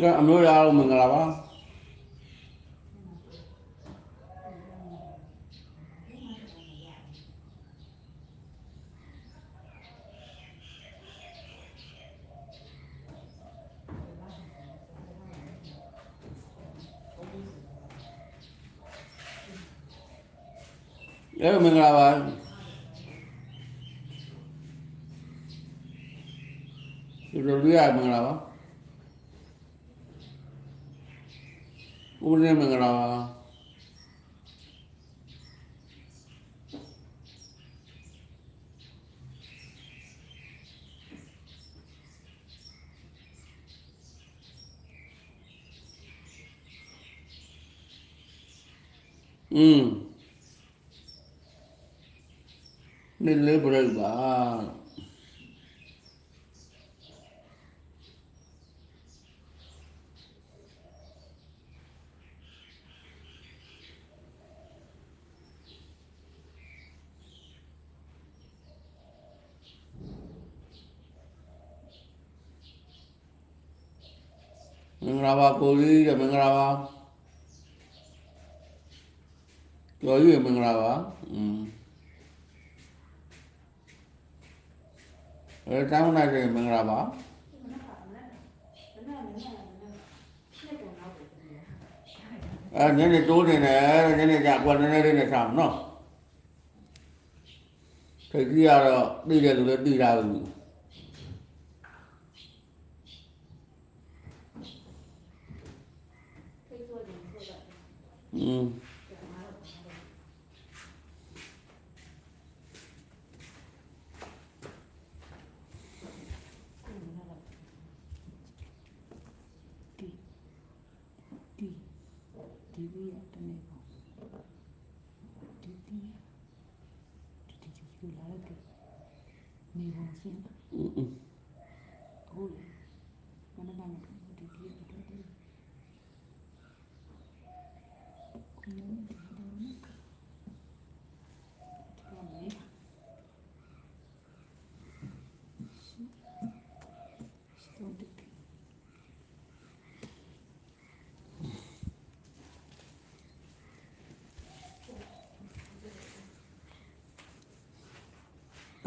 ကဲအမျိုးရအောင်မင်္ဂလာပါအဲမင်္ဂလာပါဒီလိုရမင်္ဂလာပါ ဦးနေမင်္ဂ လာပါကိုလေးတဲ့မင်္ဂလာပါကျော်ရွေမင်္ဂလာပါอืมအဲတောင်းနိုင်တယ်မင်္ဂလာပါအဲညနေတိုးနေတယ်ညနေကြကွာနည်းနည်းလေးနဲ့ဆောင်နော်ထိတ်ကြီးရတော့ပြီးတယ်လို့လည်းပြီးတာဘူး อื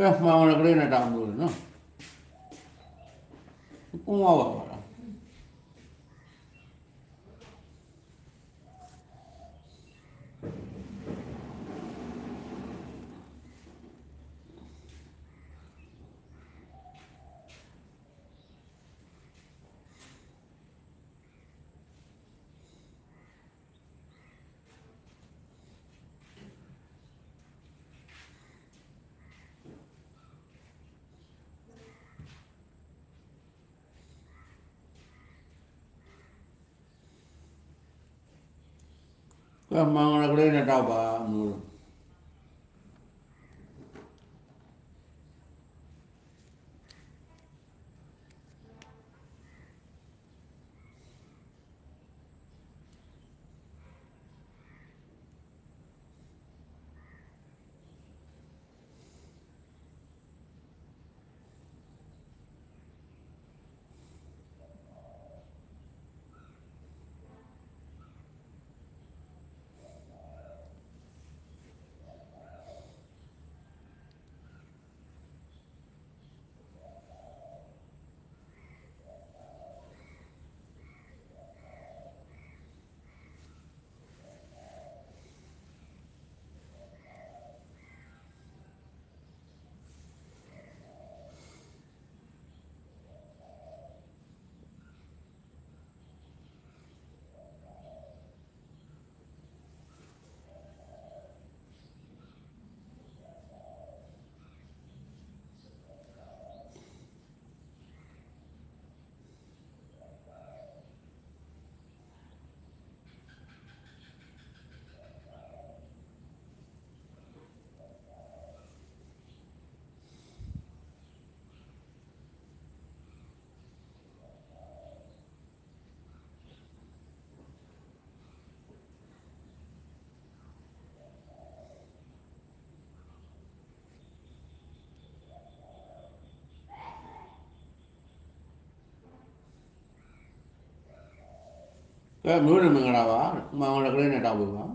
ကဲမှောင်ရကလေးနဲ့တော င်းလို့နော်ကု ကဲမှောင်ရကလေးနဲ့တောက်ပါမို့ကဲမျိုးရမင်္ဂလာပါမောင်လည်းကလေးနဲ့တောက်ပြီပါ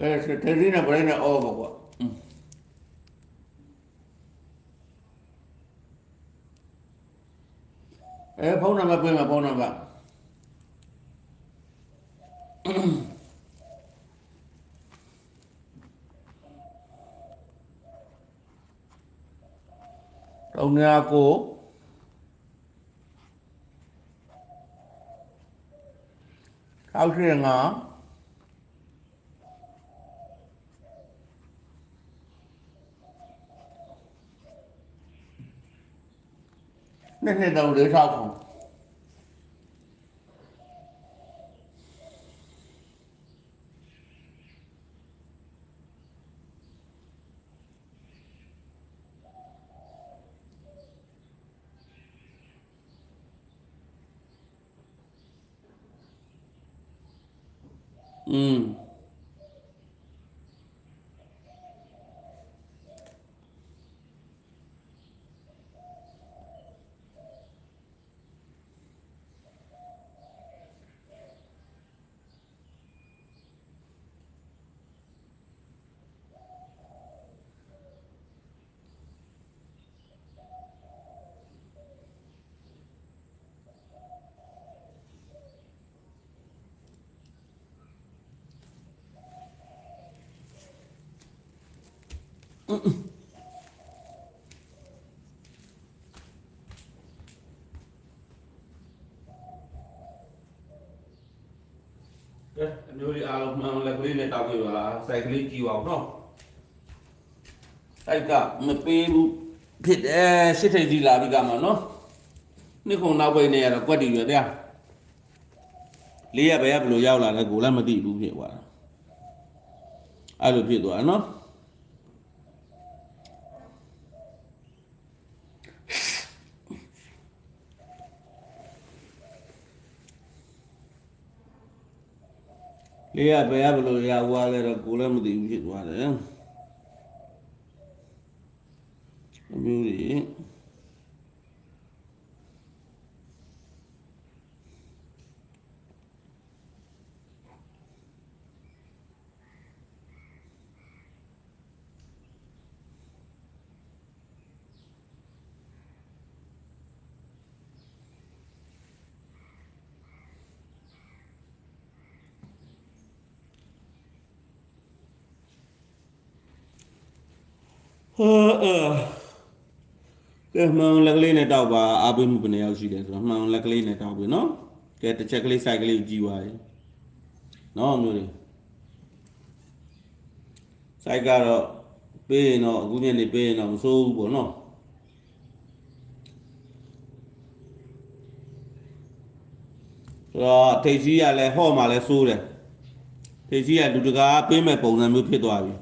အဲစတေးနေပရင်းနဲ့အော်ပေါ့ကွာအဲဖုန်းနံပါတ်ပေးမှာဖုန်းနံပါတ်တောင်း ညာကိုထောက်ရှိငါနှစ်နှစ်တော့လေးထောက်ခုံ อื ကဲအမျိုးလေးအားလုံးမှန်လက်ကလေးနဲ့တောက်ပြီပါစိုက်ကလေးကြည့်အောင်နော်စိုက်ကမပေးဘူးဖြစ်တယ်ရှစ်ထိပ်စီလာပြီကမှာနော်နှစ်ခုနောက်ပိတ်နေရတော့ကွက်တီရွယ်တရားလေးရဘယ်ကဘယ်လိုရောက်လာလဲကိုလည်းမသိဘူးဖြစ်သွားတာအဲ့လိုဖြစ်သွားတာနော် လေးရဘယ်ကဘယ်လိုရသွားလဲတော့ကိုလည်းမသိဘူးဖြစ်သွားတယ်အမျိုးကြီး ဟာအာကဲမှန်လက်ကလေးနဲ့တောက်ပါအားပေးမှုဘယ်နှယောက်ရှိတယ်ဆိုတော့မှန်လက်ကလေးနဲ့တောက်ပြီနော်ကဲတစ်ချက်ကလေးစိုက်ကလေးကိုကြည့်ပါရင်နော်အမျိုးလေးစိုက်ကတော့ပေးရင်တော့အခုညနေပေးရင်တော့မစိုးဘူးပေါ့နော်ဆိုတော့ထိတ်ကြီးကလည်းဟော့မှလည်းစိုးတယ်ထိတ်ကြီးကလူတကာပေးမဲ့ပုံစံမျိုးဖြစ်သွားပြီ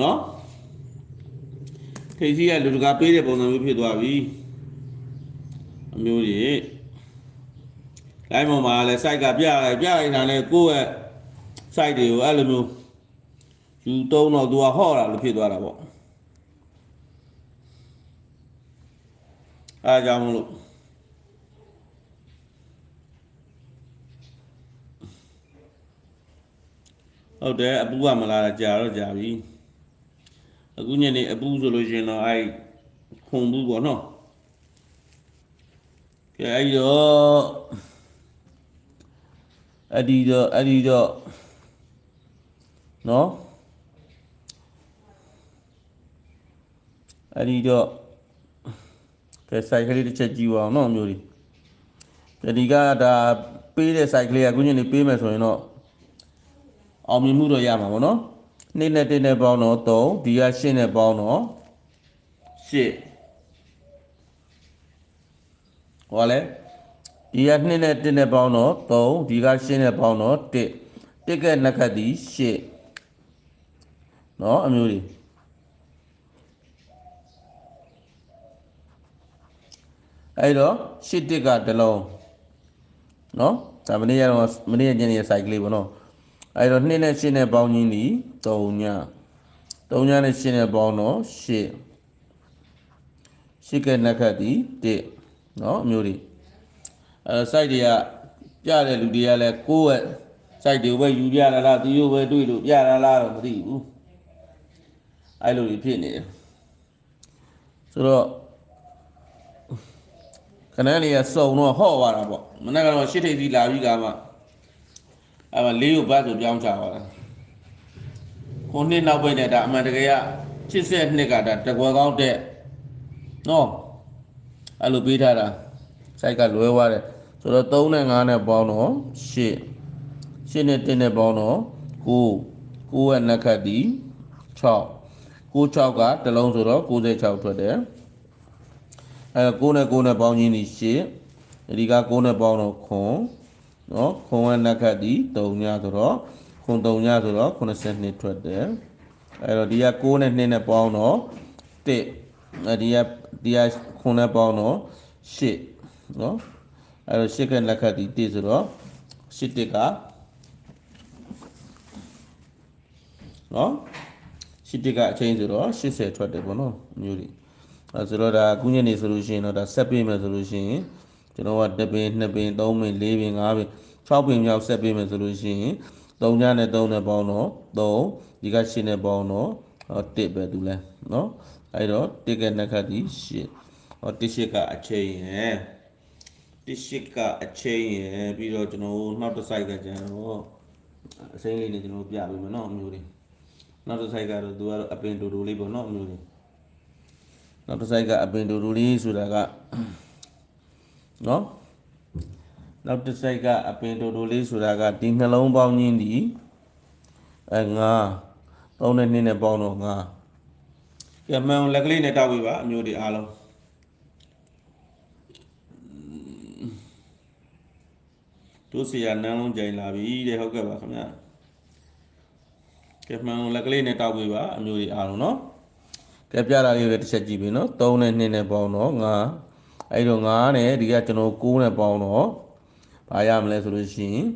နော် ထိတ်ကြီးကလူတကာပေးတဲ့ပုံစံမျိုးဖြစ်သွားပြီအမျိုးကြီးလိုင်းပေါ်မှာလည်း site ကပြလိုက်ပြလိုက်တာလည်းကိုယ့်ရဲ့ site တွေကိုအဲ့လိုမျိုးယူတုံးတော့သူကဟော့တာလို့ဖြစ်သွားတာပေါ့အားကြောင့်မလို့ဟုတ်တယ်အပူကမလာတာကြာတော့ကြာပြီ အခုညနေအပူဆိုလို့ရှရင်တော့အဲ့ခုံဘူးပေါ့နော်ကဲအဲ့တော့အဲ့ဒီတော့အဲ့ဒီတော့နော်အဲ့ဒီတော့ကဲစိုက်ကလေးတစ်ချက်ကြည့်ပါအောင်နော်မျိုးဒီဒီကဒါပေးတဲ့စိုက်ကလေးကအခုညနေပေးမယ်ဆိုရင်တော့အောင်မြင်မှုတော့ရမှာပေါ့နော် နေ့နဲ့တင်းနဲ့ပေါင်းတော့3ဒီက8နဲ့ပေါင်းတော့8ဟောလဲဒီက2နဲ့တင်းနဲ့ပေါင်းတော့3ဒီက8နဲ့ပေါင်းတော့1တစ်ကဲနှစ်ခတ်ဒီ8နော်အမျိုးကြီးအဲ့တော့ရှစ်တစ်ကတစ်လုံးနော်ဒါမနေ့ကတော့မနေ့ညနေစိုက်ကလေးပေါ့နော် အဲ့တော့2နဲ့8နဲ့ပေါင်းခြင်းဒီ3ည3ညနဲ့8နဲ့ပေါင်းတော့8ရှစ်ကဲနက်ခတ်ဒီတစ်နော်အမျိုးတွေအဲ site တွေကပြတဲ့လူတွေကလည်းကိုယ့်ရဲ့ site တွေကိုပဲယူပြလာလားသူတို့ပဲတွေ့လို့ပြလာလားတော့မသိဘူးအဲ့လိုတွေဖြစ်နေတယ်ဆိုတော့ခဏလေးကစုံတော့ဟော့သွားတာပေါ့မနေ့ကတော့ရှစ်ထိပ်စီလာပြီးကမှ အဲ့မှာလေးကိုဘတ်ဆိုပြောင်းချသွားတာခုနှစ်နောက်ပိုင်းနဲ့ဒါအမှန်တကယ်က80နှစ်ကဒါတကွယ်ကောင်းတဲ့နော်အဲ့လိုပေးထားတာ site ကလွဲသွားတယ်ဆိုတော့3နဲ့5နဲ့ပေါင်းတော့8 8နဲ့1နဲ့ပေါင်းတော့9 9ရဲ့နှက်ခတ်ဒီ6 96ကတစ်လုံးဆိုတော့96ထွက်တယ်အဲ9နဲ့9နဲ့ပေါင်းခြင်းဒီ8ဒီက9နဲ့ပေါင်းတော့ခွ န်နော်ခွန်ရဲ့နှက်ခတ်ဒီ3ညဆိုတော့ခွန်3ညဆိုတော့82ထွက်တယ်အဲတော့ဒီက9နဲ့2နဲ့ပေါင်းတော့1အဲဒီကဒီကခွန်နဲ့ပေါင်းတော့8နော်အဲတော့8ကနှက်ခတ်ဒီ1ဆိုတော့8တစ်ကနော်ရှစ်တစ်ကအချိန်ဆိုတော့80ထွက်တယ်ပေါ့နော်အမျိုးတွေအဲဆိုတော့ဒါကုညနေဆိုလို့ရှိရင်တော့ဒါဆက်ပေးမယ်ဆိုလို့ရှိရင် ကျွန်တော်ကတစ်ပင်နှစ်ပင်သုံးပင်လေးပင်ငါးပင်6ပင်မြောက်ဆက်ပေးမယ်ဆိုလို့ရှိရင်3ညနဲ့3နဲ့ပေါင်းတော့3ဒီက8နဲ့ပေါင်းတော့1ပဲသူလဲနော်အဲ့တော့1ကနှစ်ခတ်ဒီ8ဟော1 8ကအချိန်ရယ်1 8ကအချိန်ရယ်ပြီးတော့ကျွန်တော်နောက်တစ် site ကကျန်တော့အစိမ်းလေးနဲ့ကျွန်တော်ပြပေးမယ်နော်အမျိုးတွေနောက်တစ် site ကတော့သူကတော့အပင်တူတူလေးပေါ့နော်အမျိုးလေးနောက်တစ် site ကအပင်တူတူလေးဆိုတာက နော်နောက်တစ် site ကအပင်တူတူလေးဆိုတာကဒီနှလုံးပေါင်းခြင်းဒီအဲငါသုံးနဲ့နှစ်နဲ့ပေါင်းတော့ငါကဲမှန်အောင်လက်ကလေးနဲ့တောက်ပြပါအမျိုးတွေအားလုံးတို့စီရနန်းလုံးကြိုင်လာပြီတဲ့ဟုတ်ကဲ့ပါခင်ဗျာကဲမှန်လက်ကလေးနဲ့တောက်ပေးပါအမျိုးကြီးအားလုံးနော်ကဲပြတာလေးတွေတစ်ချက်ကြည့်ပြီနော်3နဲ့2နဲ့ပေါင်းတော့9 အဲ့တော့9နဲ့ဒီကကျွန်တော်9နဲ့ပေါင်းတော့ဘာရမလဲဆိုလို့ရှိရင်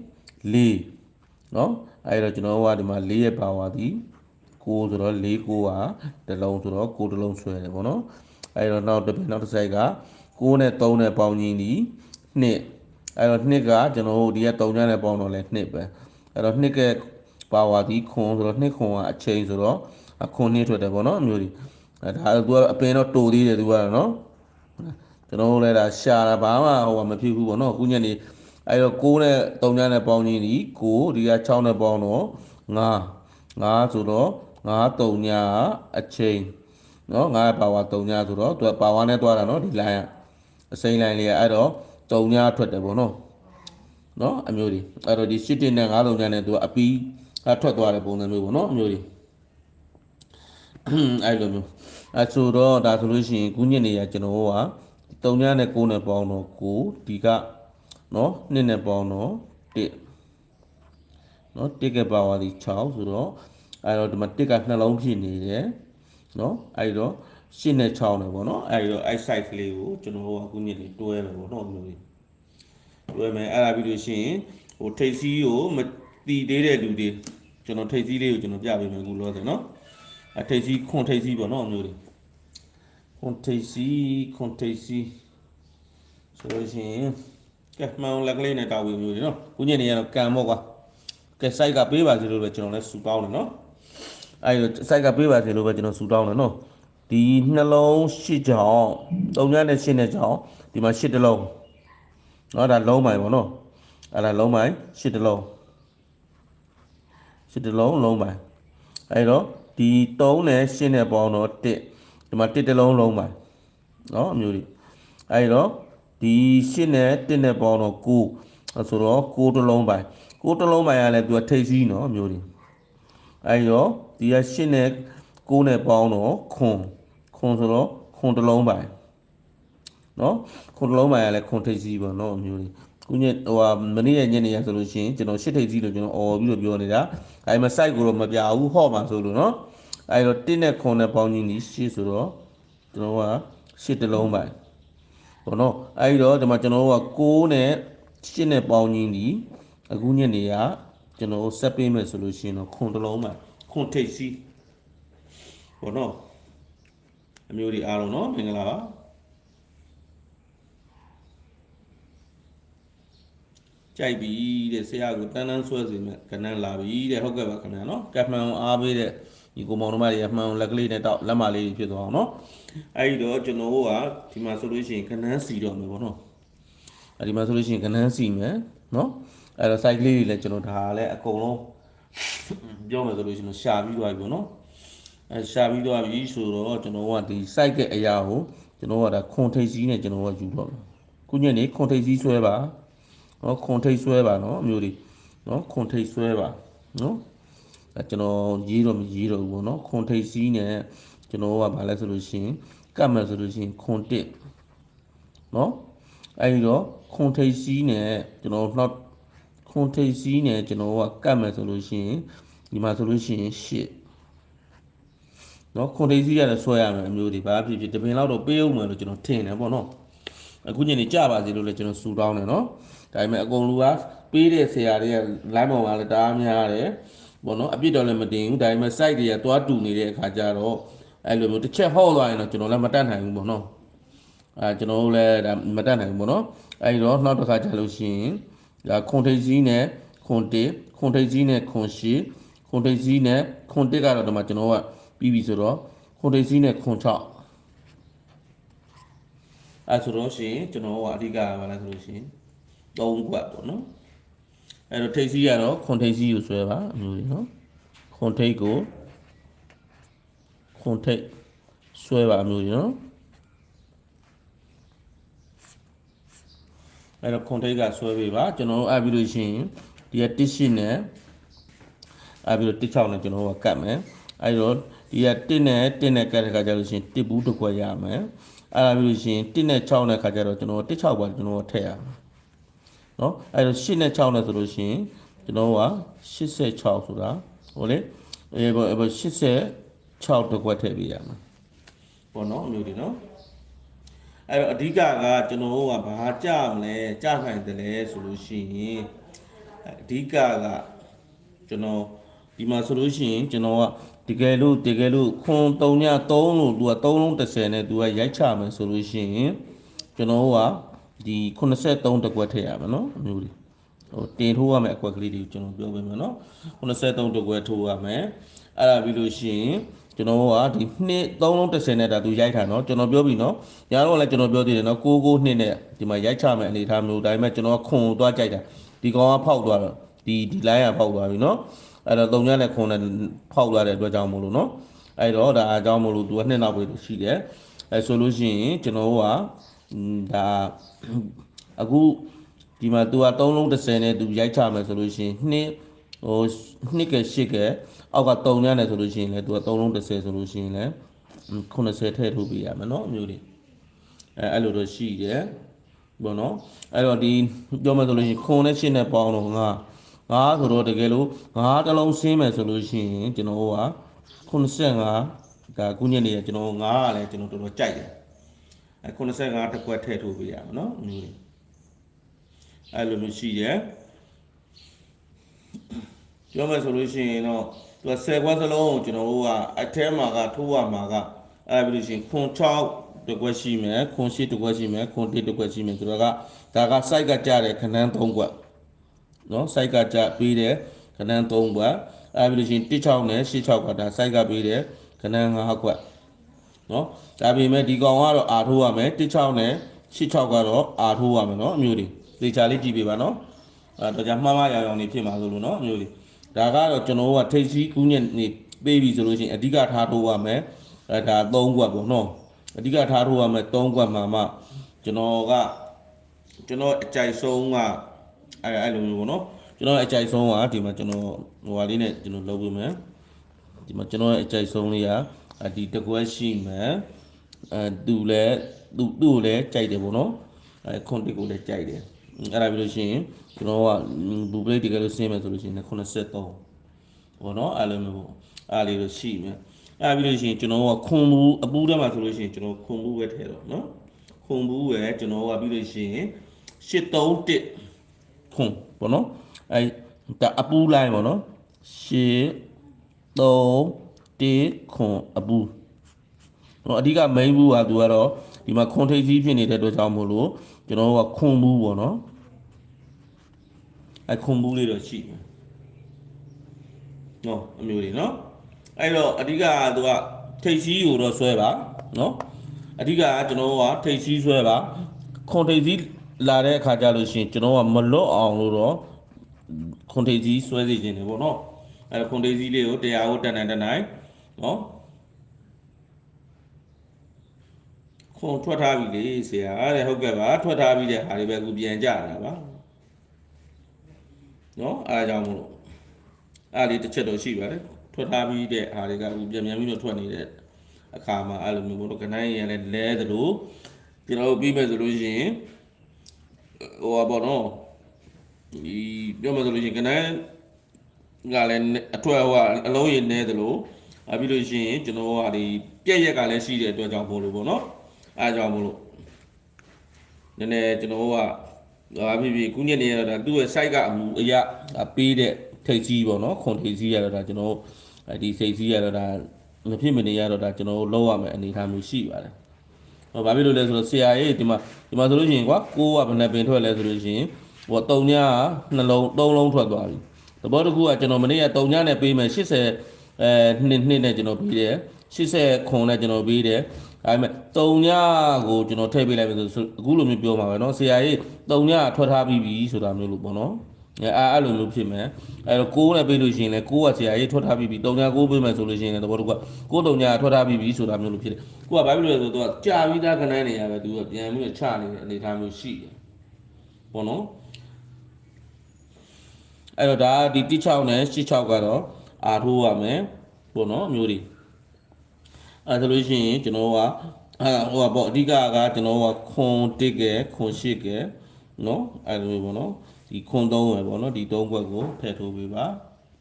4နော်အဲ့တော့ကျွန်တော်ကဒီမှာ4ရဲ့ပါဝါသည်9ဆိုတော့4 9ကတစ်လုံးဆိုတော့9တစ်လုံးဆွဲတယ်ပေါ့နော်အဲ့တော့နောက်တစ်နောက်တစ်စိုက်က9နဲ့3နဲ့ပေါင်းခြင်းဒီ2အဲ့တော့2ကကျွန်တော်တို့ဒီက3ညနဲ့ပေါင်းတော့လဲ2ပဲအဲ့တော့2ကပါဝါဒီခွန်ဆိုတော့2ခွန်ကအချိန်ဆိုတော့အခွန်နှိထွက်တယ်ပေါ့နော်အမျိုးကြီးအဲဒါသူကအပင်တော့တူသေးတယ်သူကတော့နော် ကျွန်တော်တို့လည်းဒါရှာတာဘာမှဟိုမဖြစ်ဘူးပေါ့နော်အခုညနေအဲတော့6နဲ့3ညနဲ့ပေါင်းခြင်းဒီ6ဒီက6နဲ့ပေါင်းတော့9 9ဆိုတော့9 3ညအချိန်နော်9ပါဝါ3ညဆိုတော့သူကပါဝါနဲ့တွားတာနော်ဒီ line ကအစိမ်း line လေးကအဲ့တော့3ညထွက်တယ်ပေါ့နော်နော်အမျိုးကြီးအဲ့တော့ဒီ7တင်နဲ့9 3ညနဲ့သူကအပီးအထွက်သွားတဲ့ပုံစံမျိုးပေါ့နော်အမျိုးကြီးအဲ့လိုမျိုးအဲဆိုတော့ဒါဆိုလို့ရှိရင်ခုညနေရကျွန်တော်က 3ညနဲ့9နဲ့ပေါင်းတော့9ဒီကနော်2နဲ့ပေါင်းတော့1နော်1ကပါဝါဒီ6ဆိုတော့အဲ့တော့ဒီမှာ1ကနှလုံးဖြစ်နေတယ်နော်အဲ့တော့8နဲ့6နဲ့ပေါ့နော်အဲ့တော့အဲ့ size ကလေးကိုကျွန်တော်ကခုညနေတွဲမယ်ပေါ့နော်အမျိုးကြီးတွဲမယ်အဲ့ဒါပြီးလို့ရှိရင်ဟိုထိတ်စီးကိုမတီးသေးတဲ့လူတွေကျွန်တော်ထိတ်စီးလေးကိုကျွန်တော်ပြပေးမယ်အခုလောဆယ်နော်အထိတ်စီးခွန်ထိတ်စီးပေါ့နော်အမျိုးကြီးခွန်ထိတ် စီးခွန်ထိတ်စီးဆိုလို့ရှိရင်ကဲမှန်အောင်လက်ကလေးနဲ့တာဝန်မျိုးတွေနော်ခုညနေရတော့ကံပေါ့ကွာကဲ site ကပေးပါစေလို့ပဲကျွန်တော်လည်းစူတောင်းတယ်နော်အဲ့တော့ site ကပေးပါစေလို့ပဲကျွန်တော်စူတောင်းတယ်နော်ဒီနှလုံးရှစ်ချောင်းတုံညနဲ့ရှစ်နဲ့ချောင်းဒီမှာရှစ်တလုံးနော်ဒါလုံးပိုင်ပေါ့နော်အဲ့ဒါလုံးပိုင်ရှစ်တလုံးရှစ်တလုံးလုံးပိုင်အဲ့တော့ဒီ3နဲ့ရှစ်နဲ့ပေါင်းတော့1 ဒီမှာ1တလုံးလုံးပိုင်နော်အမျိုးကြီးအဲ့တော့ဒီရှစ်နဲ့1နဲ့ပေါင်းတော့9ဆိုတော့9တလုံးပိုင်9တလုံးပိုင်ရလဲသူကထိတ်စီးနော်အမျိုးကြီးအဲ့တော့ဒီကရှစ်နဲ့9နဲ့ပေါင်းတော့ခွန်ခွန်ဆိုတော့ခွန်တလုံးပိုင်နော်ခွန်တလုံးပိုင်ရလဲခွန်ထိတ်စီးပေါ့နော်အမျိုးကြီးခုညဟိုဟာမနေ့ကညနေရဆိုလို့ရှိရင်ကျွန်တော်ရှစ်ထိတ်စီးလို့ကျွန်တော်អော်ပြီးတော့ပြောနေတာအဲမှာ site ကိုတော့မပြဘူးဟော့မှာဆိုလို့နော် အဲ့တော့1နဲ့9နဲ့ပေါင်းခြင်းဒီ8ဆိုတော့ကျွန်တော်က8တလုံးပိုင်ဘောနော်အဲ့တော့ဒီမှာကျွန်တော်က9နဲ့8နဲ့ပေါင်းခြင်းဒီအခုညနေကကျွန်တော်ဆက်ပေးမယ်ဆိုလို့ရှိရင်တော့ခွန်တလုံးပိုင်ခွန်ထိပ်စီးဘောနော်အမျိုးဒီအားလုံးနော်မင်္ဂလာပါကြိုက်ပြီတဲ့ဆရာကတန်းတန်းဆွဲစီမဲ့ကဏ္ဍလာပြီတဲ့ဟုတ်ကဲ့ပါခင်ဗျာနော်ကပ်မှန်အောင်အားပေးတဲ့ ဒီကိုမောင်တို့မတွေမှန်အောင်လက်ကလေးနဲ့တောက်လက်မလေးတွေဖြစ်သွားအောင်နော်အဲ့ဒီတော့ကျွန်တော်တို့ကဒီမှာဆိုလို့ရှိရင်ကနန်းစီတော့မယ်ပေါ့နော်အဲ့ဒီမှာဆိုလို့ရှိရင်ကနန်းစီမယ်နော်အဲ့တော့ site လေးတွေလည်းကျွန်တော်ဒါလည်းအကုန်လုံးပြောမယ်ဆိုလို့ရှိရင်ရှာပြီးသွားပြီပေါ့နော်အဲရှာပြီးသွားပြီဆိုတော့ကျွန်တော်ကဒီ site ရဲ့အရာကိုကျွန်တော်ကဒါခွန်ထိပ်စီးနဲ့ကျွန်တော်ကယူတော့မယ်ခုညနေခွန်ထိပ်စီးဆွဲပါနော်ခွန်ထိတ်ဆွဲပါနော်အမျိုးတွေနော်ခွန်ထိတ်ဆွဲပါနော်အဲ ကျွန်တော်ရေးတော့မရေးတော့ဘူးပေါ့နော်ခွန်ထိတ်စီးနဲ့ကျွန်တော်ကဘာလဲဆိုလို့ရှိရင်ကတ်မယ်ဆိုလို့ရှိရင်ခွန်တစ်နော်အဲဒီတော့ခွန်ထိတ်စီးနဲ့ကျွန်တော်နောက်ခွန်ထိတ်စီးနဲ့ကျွန်တော်ကကတ်မယ်ဆိုလို့ရှိရင်ဒီမှာဆိုလို့ရှိရင်ရှစ်နော်ခွန်ထိတ်စီးရတဲ့ဆွဲရမယ်အမျိုးတွေဘာဖြစ်ဖြစ်တပင်လောက်တော့ပေးအောင်မယ်လို့ကျွန်တော်ထင်တယ်ပေါ့နော်အခုညနေကြပါစေလို့လည်းကျွန်တော်ဆူတောင်းတယ်နော်ဒါပေမဲ့အကုန်လူကပေးတဲ့ဆရာတွေက line ပေါ်မှာလည်းတအားများတယ် ပေါ့နော်အပြစ်တော့လည်းမတင်ဘူးဒါပေမဲ့ site တွေကသွားတူနေတဲ့အခါကျတော့အဲ့လိုမျိုးတစ်ချက်ဟော့သွားရင်တော့ကျွန်တော်လည်းမတတ်နိုင်ဘူးပေါ့နော်အဲကျွန်တော်တို့လည်းဒါမတတ်နိုင်ဘူးပေါ့နော်အဲ့ဒီတော့နောက်တစ်ခါကြာလို့ရှိရင်ဒါခွန်ထိပ်စည်းနဲ့ခွန်တစ်ခွန်ထိပ်စည်းနဲ့ခွန်ရှိခွန်ထိပ်စည်းနဲ့ခွန်တစ်ကတော့ဒီမှာကျွန်တော်ကပြီးပြီဆိုတော့ခွန်ထိပ်စည်းနဲ့ခွန်6အဲဆိုတော့ရှင်ကျွန်တော်ကအဓိကကဘာလဲဆိုလို့ရှင်၃ခွက်ပေါ့နော် အဲတော့ထိပ်စီးကတော့ခွန်ထိပ်စီးကိုဆွဲပါအမျိုးကြီးနော်ခွန်ထိပ်ကိုခွန်ထိပ်ဆွဲပါအမျိုးကြီးနော်အဲတော့ခွန်ထိပ်ကဆွဲပေးပါကျွန်တော်တို့အပ်ပြီးလို့ရှိရင်ဒီကတစ်ရှိနဲ့အပ်ပြီးတော့တစ်ချောင်းနဲ့ကျွန်တော်တို့ကကတ်မယ်အဲတော့ဒီကတစ်နဲ့တစ်နဲ့ကတ်တဲ့ခါကျလို့ရှိရင်တစ်ဘူးတစ်ခွက်ရမယ်အဲ့ဒါပြီးလို့ရှိရင်1နဲ့6နဲ့ခါကျတော့ကျွန်တော်1 6ပါကျွန်တော်ထည့်ရအောင် နော်အဲ့တော့8နဲ့6နဲ့ဆိုလို့ရှိရင်ကျွန်တော်က86ဆိုတာဟုတ်လေအဲဘော86တကွက်ထည့်ပေးရမှာပေါ့နော်အမျိုးတွေနော်အဲ့တော့အဓိကကကျွန်တော်ကဘာကြမလဲကြနိုင်တယ်လဲဆိုလို့ရှိရင်အဓိကကကျွန်တော်ဒီမှာဆိုလို့ရှိရင်ကျွန်တော်ကတကယ်လို့တကယ်လို့ခွန်3ည3လို့သူက3လုံး30နဲ့သူကရိုက်ချမယ်ဆိုလို့ရှိရင်ကျွန်တော်က ဒီ83တကွက်ထည့်ရမယ်နော်အမျိုးဒီဟိုတင်ထိုးရမယ်အကွက်ကလေးတွေကိုကျွန်တော်ပြောပေးမယ်နော်83တကွက်ထိုးရမယ်အဲ့ဒါပြီးလို့ရှိရင်ကျွန်တော်ကဒီနှစ်3လုံး30နဲ့ဒါသူရိုက်တာနော်ကျွန်တော်ပြောပြီနော်ညာတော့လည်းကျွန်တော်ပြောသေးတယ်နော်99နှစ်နဲ့ဒီမှာရိုက်ချမယ်အနေထားမျိုးဒါပေမဲ့ကျွန်တော်ကခွန်ကိုသွားကြိုက်တာဒီကောင်ကဖောက်သွားတော့ဒီဒီ line ကဖောက်သွားပြီနော်အဲ့တော့3ညနဲ့ခွန်နဲ့ဖောက်သွားတဲ့အတွက်ကြောင့်မို့လို့နော်အဲ့တော့ဒါအကြောင်းမို့လို့သူကနှစ်နောက်ပဲရှိတယ်အဲဆိုလို့ရှိရင်ကျွန်တော်က ဒါအခုဒီမှာ तू က3လုံး30နဲ့ तू ရိုက်ချမယ်ဆိုလို့ရှိရင်နှစ်ဟိုနှစ်က8ကအောက်က3ညနဲ့ဆိုလို့ရှိရင်လည်း तू က3လုံး30ဆိုလို့ရှိရင်လည်း80ထည့်ထုတ်ပေးရမယ်เนาะအမျိုးလေးအဲအဲ့လိုတော့ရှိတယ်ဘောနော်အဲ့တော့ဒီပြောမှဆိုလို့ရှိရင်ခွန်နဲ့ရှင်းနဲ့ပေါင်းတော့ငါငါဆိုတော့တကယ်လို့ငါတစ်လုံးရှင်းမယ်ဆိုလို့ရှိရင်ကျွန်တော်က85ဒါခုညနေကျွန်တော်ငါကလည်းကျွန်တော်တော်တော်ကြိုက်တယ်အဲ 85တစ်ခွက်ထည့်ထုတ်ပေးရမယ်နော်အမျိုးလေးအဲ့လိုမျိုးရှိတယ်ပြောမှဆိုလို့ရှိရင်တော့သူက10ခွက်စလုံးကိုကျွန်တော်တို့ကအထဲမှာကထိုးရမှာကအဲ့ပြီးလို့ရှိရင်ခွန်6တစ်ခွက်ရှိမယ်ခွန်8တစ်ခွက်ရှိမယ်ခွန်1တစ်ခွက်ရှိမယ်ဆိုတော့ကဒါက site ကကြတဲ့ခဏန်း3ခွက်နော် site ကကြပေးတဲ့ခဏန်း3ခွက်အဲ့ပြီးလို့ရှိရင်16နဲ့86ကဒါ site ကပေးတဲ့ခဏန်း5ခွက် နော်ဒါပေမဲ့ဒီကောင်ကတော့အာထိုးရမယ်16နဲ့86ကတော့အာထိုးရမယ်နော်အမျိုးတွေသေချာလေးကြည့်ပေးပါနော်အဲ့တော့じゃမှားမှားရောင်ရောင်နေဖြစ်မှာဆိုလို့နော်အမျိုးတွေဒါကတော့ကျွန်တော်တို့ကထိတ်စီးကူးညက်နေပေးပြီဆိုလို့ရှိရင်အဓိကထားထိုးရမယ်အဲဒါ3ခွက်ပေါ့နော်အဓိကထားထိုးရမယ်3ခွက်မှမှကျွန်တော်ကကျွန်တော်အကြိုက်ဆုံးကအဲအဲ့လိုမျိုးပေါ့နော်ကျွန်တော်အကြိုက်ဆုံးကဒီမှာကျွန်တော်ဟိုဟာလေးနဲ့ကျွန်တော်လုပ်ပေးမယ်ဒီမှာကျွန်တော်ရဲ့အကြိုက်ဆုံးလေးက ဒီတကွက်ရှိမယ်အဲသူလည်းသူ့သူ့ကိုလည်းကြိုက်တယ်ပေါ့နော်အဲခွန်တစ်ကိုလည်းကြိုက်တယ်အဲ့ဒါပြီးလို့ရှိရင်ကျွန်တော်ကဘူပလေးတကယ်လို့ဆင်းမယ်ဆိုလို့ရှိရင်83ဘောနော်အဲ့လိုမျိုးပေါ့အဲ့လေးလို့ရှိမယ်အဲ့ပြီးလို့ရှိရင်ကျွန်တော်ကခွန်ဘူးအပူးထဲမှာဆိုလို့ရှိရင်ကျွန်တော်ခွန်ဘူးပဲထည့်တော့နော်ခွန်ဘူးပဲကျွန်တော်ကပြီးလို့ရှိရင်831ခွန်ဘောနော်အဲ့ဒါအပူးလိုင်းဘောနော်8 3 ခွန်အပူးတော့အဓိက main ဘူးကသူကတော့ဒီမှာခွန်ထိပ်စည်းဖြစ်နေတဲ့အတွက်ကြောင့်မို့လို့ကျွန်တော်ကခွန်ဘူးပေါ့နော်အဲခွန်ဘူးလေးတော့ရှိတယ်နော်အမျိုးတွေနော်အဲ့တော့အဓိကကသူကထိတ်စီးကိုတော့ဆွဲပါနော်အဓိကကကျွန်တော်ကထိတ်စီးဆွဲပါခွန်ထိတ်စီးလာတဲ့အခါကျလို့ရှိရင်ကျွန်တော်ကမလွတ်အောင်လို့တော့ခွန်ထိတ်စီးဆွဲစီခြင်းတယ်ပေါ့နော်အဲ့ခွန်ထိတ်စီးလေးကိုတရားကိုတက်နိုင်တက်နိုင် နော်ခွန်ထွက်ထားပြီလေဆရာတဲ့ဟုတ်ကဲ့ပါထွက်ထားပြီတဲ့ဟာတွေပဲအခုပြန်ကြတာပါနော်အားကြောင့်မို့လို့အဲ့ဒီတစ်ချက်တော့ရှိပါတယ်ထွက်ထားပြီးတဲ့အားတွေကအခုပြန်ပြန်ပြီးတော့ထွက်နေတဲ့အခါမှာအဲ့လိုမျိုးပေါ့တော့ကနိုင်ရလဲလဲသလိုကျွန်တော်တို့ပြီးမဲ့ဆိုလို့ရှိရင်ဟိုပါပေါ့နော်ဒီပြောမှဆိုလို့ရှိရင်ကနိုင်ကလည်းအထွက်ဟိုအလုံးရည်နေသလို အပြီးလို့ရှိရင်ကျွန်တော်ကဒီပြက်ရက်ကလည်းရှိတဲ့အတွက်ကြောင့်ပို့လို့ပေါ့နော်အားကြောင့်မို့လို့နည်းနည်းကျွန်တော်ကဟာဖြစ်ဖြစ်ကုညက်နေရတာသူ့ရဲ့ site ကအမူအရာပေးတဲ့ထိတ်ကြီးပေါ့နော်ခွန်ထိတ်ကြီးရတော့ဒါကျွန်တော်ဒီစိတ်ကြီးရတော့ဒါမဖြစ်မနေရတော့ဒါကျွန်တော်လောက်ရမယ်အနေအထားမျိုးရှိပါတယ်ဟောဘာဖြစ်လို့လဲဆိုတော့ဆရာကြီးဒီမှာဒီမှာဆိုလို့ရှိရင်ကွာကိုးကဘယ်နှပင်ထွက်လဲဆိုလို့ရှိရင်ဟိုတုံညနှလုံးသုံးလုံးထွက်သွားပြီသဘောတစ်ခုကကျွန်တော်မနေ့ကတုံညနဲ့ပေးမယ်80 အဲနှစ်နှစ်နဲ့ကျွန်တော်ပေးတယ်80ခွန်နဲ့ကျွန်တော်ပေးတယ်ဒါပေမဲ့တုံညကိုကျွန်တော်ထည့်ပေးလိုက်မယ်ဆိုအခုလိုမျိုးပြောမှာပဲเนาะဆရာကြီးတုံညထွက်ထားပြီးပြီဆိုတာမျိုးလို့ပေါ့နော် အဲအဲ့အဲ့လိုမျိုးဖြစ်မယ်အဲ့တော့ကိုးနဲ့ပေးလို့ရှိရင်လည်းကိုးကဆရာကြီးထွက်ထားပြီးပြီတုံညာကိုးပေးမယ်ဆိုလို့ရှိရင်လည်းတဘောတကွကိုးတုံညာထွက်ထားပြီးပြီဆိုတာမျိုးလို့ဖြစ်တယ်ကိုကဘာဖြစ်လို့လဲဆိုတော့သူကကြာပြီးသားခဏနေရပဲသူကပြန်ပြီးတော့ချနေတဲ့အနေအထားမျိုးရှိတယ်ပေါ့နော်အဲ့တော့ဒါဒီတိ6နဲ့86ကတော့ အာထိုးရမယ်ပေါ့နော်အမျိုးတွေအဲ့ဒါဆိုလို့ရှိရင်ကျွန်တော်ကအဲ့ဟိုကပေါ့အဓိကကကျွန်တော်ကခွန်တစ်ကဲခွန်ရှိကဲနော်အဲ့လိုမျိုးပေါ့နော်ဒီခွန်သုံးဝယ်ပေါ့နော်ဒီသုံးခွက်ကိုထည့်ထိုးပေးပါ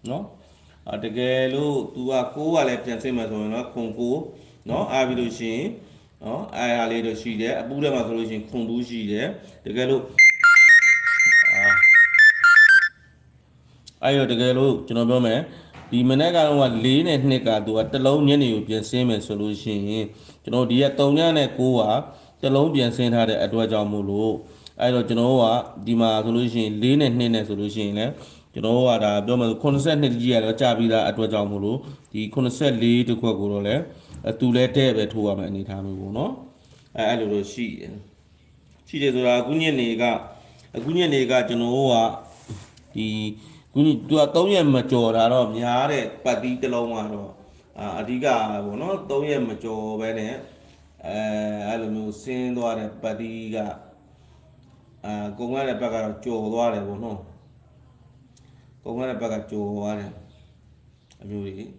နော်အတကယ်လို့ तू ကကိုးကလည်းပြန်စစ်မှဆိုရင်တော့ခွန်ကိုနော်အားပြီးလို့ရှိရင်နော်အားရလေးတော့ရှိတယ်အပူးထဲမှာဆိုလို့ရှိရင်ခွန်ဘူးရှိတယ်တကယ်လို့အာအဲ့တော့တကယ်လို့ကျွန်တော်ပြောမယ် ဒီမနေ့ကတော့က4နဲ့2ကသူကတစ်လုံးညနေကိုပြန်ဆင်းမယ်ဆိုလို့ရှိရင်ကျွန်တော်ဒီက3ညနဲ့9ကတစ်လုံးပြန်ဆင်းထားတဲ့အတွက်ကြောင့်မို့လို့အဲ့တော့ကျွန်တော်ကဒီမှာဆိုလို့ရှိရင်4နဲ့2နဲ့ဆိုလို့ရှိရင်လည်းကျွန်တော်ကဒါပြောမှဆို82ကြီးကတော့ကြာပြီးသားအတွက်ကြောင့်မို့လို့ဒီ84တစ်ခွက်ကိုတော့လည်းအတူလဲတဲ့ပဲထိုးရမယ်အနေထားမျိုးပေါ့နော်အဲအဲ့လိုလို့ရှိတယ်ရှိတယ်ဆိုတာအခုညနေကအခုညနေကကျွန်တော်ကဒီ ခုညသူက3ရက်မကြော်တာတော့များတဲ့ပတ်တီးတစ်လုံးကတော့အာအဓိကပေါ့နော်3ရက်မကြော်ပဲနဲ့အဲအဲ့လိုမျိုးဆင်းသွားတဲ့ပတ်တီးကအာကုံရတဲ့ဘက်ကတော့ကြော်သွားတယ်ပေါ့နော်ကုံရတဲ့ဘက်ကကြော်သွားတယ်အမျိုးကြီး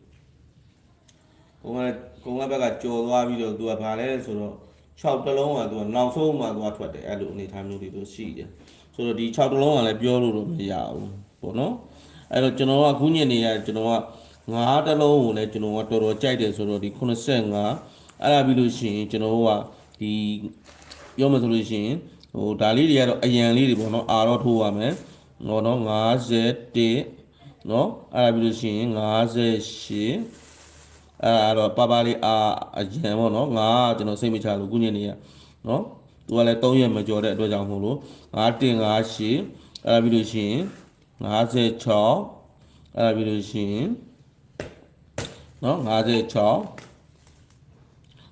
ကုံရကုံရဘက်ကကြော်သွားပြီးတော့သူကဘာလဲဆိုတော့6တလုံးကသူကနောက်ဆုံးမှသွားထွက်တယ်အဲ့လိုအနေထားမျိုးတွေ都ရှိတယ်ဆိုတော့ဒီ6တလုံးကလည်းပြောလို့တော့မရဘူး ပေါ့နော်အဲ့တော့ကျွန်တော်ကခုညနေရကျွန်တော်က9တလုံးကိုလည်းကျွန်တော်ကတော်တော်ကြိုက်တယ်ဆိုတော့ဒီ85အဲ့ဒါပြီးလို့ရှိရင်ကျွန်တော်ကဒီပြောမှဆိုလို့ရှိရင်ဟိုဒါလေးတွေကတော့အရန်လေးတွေပေါ့နော်အာတော့ထိုးရမယ်ဟောနော်51နော်အဲ့ဒါပြီးလို့ရှိရင်58အဲ့ဒါတော့ပါပါလေးအာအရန်ပေါ့နော်ငါကကျွန်တော်စိတ်မချလို့ကုညင်နေရနော်သူကလည်း3ရက်မကျော်တဲ့အတွက်ကြောင့်မို့လို့5158အဲ့ဒါပြီးလို့ရှိရင် 56အဲ့ဒါပြီးလို့ရှိရင်နော်56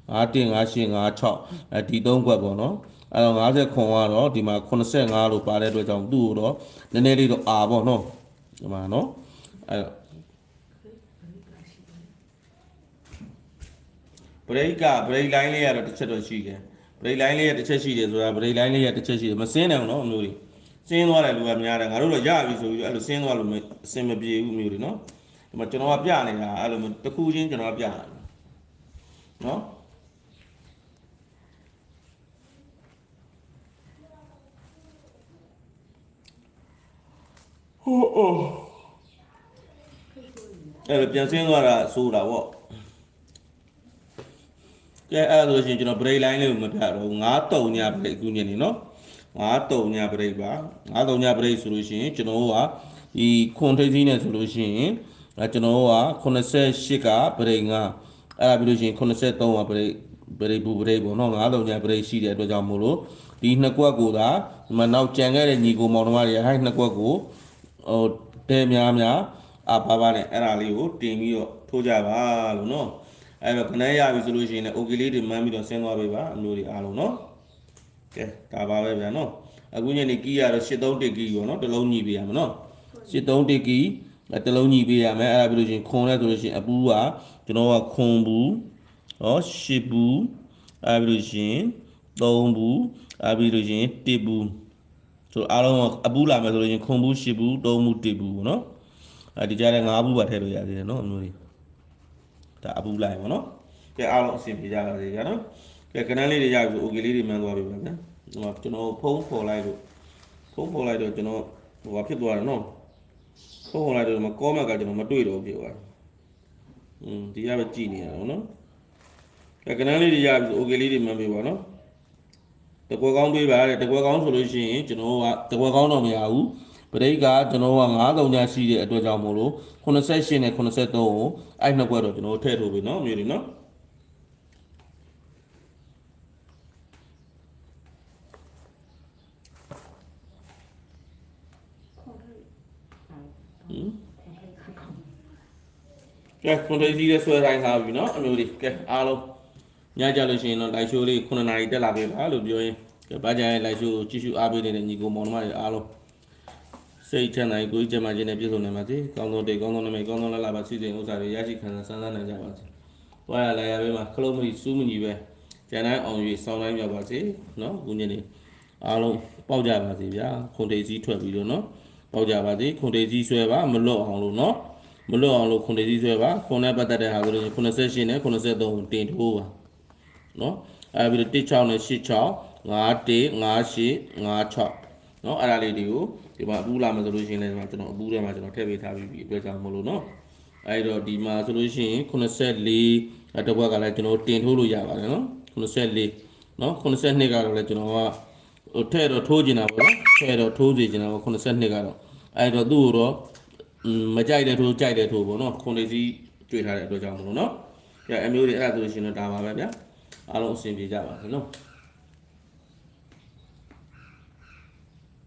51 58 56အဲဒီ3ခွက်ပေါ့နော်အဲတော့50ခွန်ကတော့ဒီမှာ85လို့ပါတဲ့အတွက်ကြောင့်သူ့ကိုတော့နည်းနည်းလေးတော့အာပေါ့နော်ဒီမှာနော်အဲတော့ဘရိတ်ကဘရိတ်လိုင်းလေးကတော့တစ်ချက်တော့ရှိတယ်ဘရိတ်လိုင်းလေးကတစ်ချက်ရှိတယ်ဆိုတာဘရိတ်လိုင်းလေးကတစ်ချက်ရှိတယ်မစင်းနိုင်ဘူးနော်အမျိုးကြီး စင်းသွားတယ်လူကများတယ်ငါတို့တော့ရပြီဆိုပြီးအဲ့လိုစင်းသွားလို့အစင်မပြေဘူးမျိုးတွေနော်ဒီမှာကျွန်တော်ကပြနေတာအဲ့လိုတစ်ခုချင်းကျွန်တော်ကပြတာနော်အဲ့တော့ပြန်ဆင်းသွားတာဆိုတာပေါ့ကဲအဲ့ဒါဆိုရှင်ကျွန်တော် break line လေးကိုမပြတော့ဘူး9တုံညာ break ခုညနေနော် 9တုံညာ break ပါ9တုံညာ break ဆိုလို့ရှိရင်ကျွန်တော်တို့ကဒီခွန်ထိပ်သီးနဲ့ဆိုလို့ရှိရင်အဲကျွန်တော်တို့က88က break 9အဲ့ဒါပြီးလို့ရှိရင်83က break break ဘူး break ပေါ့နော်9တုံညာ break ရှိတဲ့အတွက်ကြောင့်မို့လို့ဒီနှစ်ကွက်ကိုသာဒီမှာနောက်ကြံခဲ့တဲ့ညီကိုမောင်နှမတွေဟိုင်းနှစ်ကွက်ကိုဟိုတဲများများအဘာဘာနဲ့အဲ့ဒါလေးကိုတင်ပြီးတော့ထိုးကြပါလို့နော်အဲ့တော့ခဏရပြီဆိုလို့ရှိရင်လည်း okay လေးတွေမှန်းပြီးတော့ဆင်းသွားပေးပါအမျိုးတွေအားလုံးနော် ကဲဒါပါပဲဗျာနော်အခုညနေကီးရတော့83ကီးပေါ့နော်တစ်လုံးညီပေးရမယ်နော်83ကီးအဲ့တစ်လုံးညီပေးရမယ်အဲ့ဒါပြီးလို့ရှိရင်ခွန်လဲဆိုလို့ရှိရင်အပူးကကျွန်တော်ကခွန်ဘူးဟောရှစ်ဘူးအဲ့ပြီးလို့ရှိရင်3ဘူးအဲ့ပြီးလို့ရှိရင်1ဘူးဆိုတော့အားလုံးအပူးလာမယ်ဆိုလို့ရင်ခွန်ဘူးရှစ်ဘူးသုံးဘူးတစ်ဘူးပေါ့နော်အဲဒီကြားထဲငါးဘူးပါထည့်လို့ရသေးတယ်နော်အမျိုးကြီးဒါအပူးလိုက်ပေါ့နော်ကဲအားလုံးအဆင်ပြေကြပါစေကြနော် ကဲကနန်းလေးတွေရပြီဆို okay လေးတွေမှန်းသွားပြီပါဗျာဟိုကျွန်တော်ဖုန်းဖော်လိုက်လို့ဖုန်းဖော်လိုက်တော့ကျွန်တော်ဟိုဘာဖြစ်သွားတယ်နော်ဖုန်းဖော်လိုက်တော့မကောမက်ကကျွန်တော်မတွေ့တော့ဘူးဖြစ်သွားတယ်อืมဒီရပဲကြည်နေရတော့နော်ကဲကနန်းလေးတွေရပြီဆို okay လေးတွေမှန်းပေးပါနော် တကွက်ကောင်းတွေးပါတဲ့တကွက်ကောင်းဆိုလို့ရှိရင်ကျွန်တော်ကတကွက်ကောင်းတော့မရဘူးပရိတ်ကကျွန်တော်က90ညရှိတဲ့အတွက်ကြောင့်မို့လို့88နဲ့83ကိုအဲ့နှစ်ကွက်တော့ကျွန်တော်ထည့်ထုတ်ပြီเนาะမျိုးတွေเนาะ ကဲခွန်တိစီးတဲ့ဆွဲတိုင်းစားပြီနော်အမျိုးလေးကဲအားလုံးညကြလို့ရှိရင်တော့ live show လေး9နာရီတက်လာပြီပါလို့ပြောရင်ကဲဘာကြရင် live show ကိုကြည့်ရှုအားပေးနေတဲ့ညီကိုမောင်နှမတွေအားလုံးစိတ်ချမ်းသာကိုယ်ကြမ်းမှခြင်းနဲ့ပြည့်စုံနိုင်ပါစေ။ကောင်းသောတေကောင်းသောနမိတ်ကောင်းသောလလပါစီစဉ်ဥစ္စာတွေရရှိခံစားဆန်းသန်းနိုင်ကြပါစေ။သွားရလာရပဲမှာခလုံးမကြီးစူးမကြီးပဲကျန်တိုင်းအောင်၍ဆောင်းတိုင်းမြောက်ပါစေ။နော်ခုညနေအားလုံးပေါက်ကြပါစေဗျာ။ခွန်တေစီးထွက်ပြီးတော့နော်။ပေါက်ကြပါစေ။ခွန်တေစီးဆွဲပါမလွတ်အောင်လို့နော်။ မလွတ်အောင်လို့ခွန်တေးကြီးဆွဲပါခွန်နဲ့ပတ်သက်တဲ့ဟာဆိုလို့88နဲ့83ကိုတင်ထိုးပါနော်အဲပြီးတော့16နဲ့86 51 58 56နော်အဲ့ဒါလေးတွေကိုဒီမှာအပူလာမယ်ဆိုလို့ရှိရင်လည်းဒီမှာကျွန်တော်အပူထဲမှာကျွန်တော်ထည့်ပေးထားပြီးပြီအတွက်ကြောင့်မလို့နော်အဲ့တော့ဒီမှာဆိုလို့ရှိရင်84အတစ်ဘက်ကလည်းကျွန်တော်တင်ထိုးလို့ရပါတယ်နော်84နော်82ကတော့လည်းကျွန်တော်ကဟိုထဲတော့ထိုးကျင်တာပေါ့နော်ထဲတော့ထိုးစီကျင်တာပေါ့82ကတော့အဲ့တော့သူ့ကိုတော့ မကြိုက်တဲ့ထိုးကြိုက်တဲ့ထိုးပေါ့နော်ခွန်လေးစီတွေ့ထားတဲ့အတွက်ကြောင့်မလို့နော်ကဲအမျိုးတွေအဲ့ဒါဆိုလို့ရှိရင်တော့ဒါပါပဲဗျာအားလုံးအဆင်ပြေကြပါစေနော်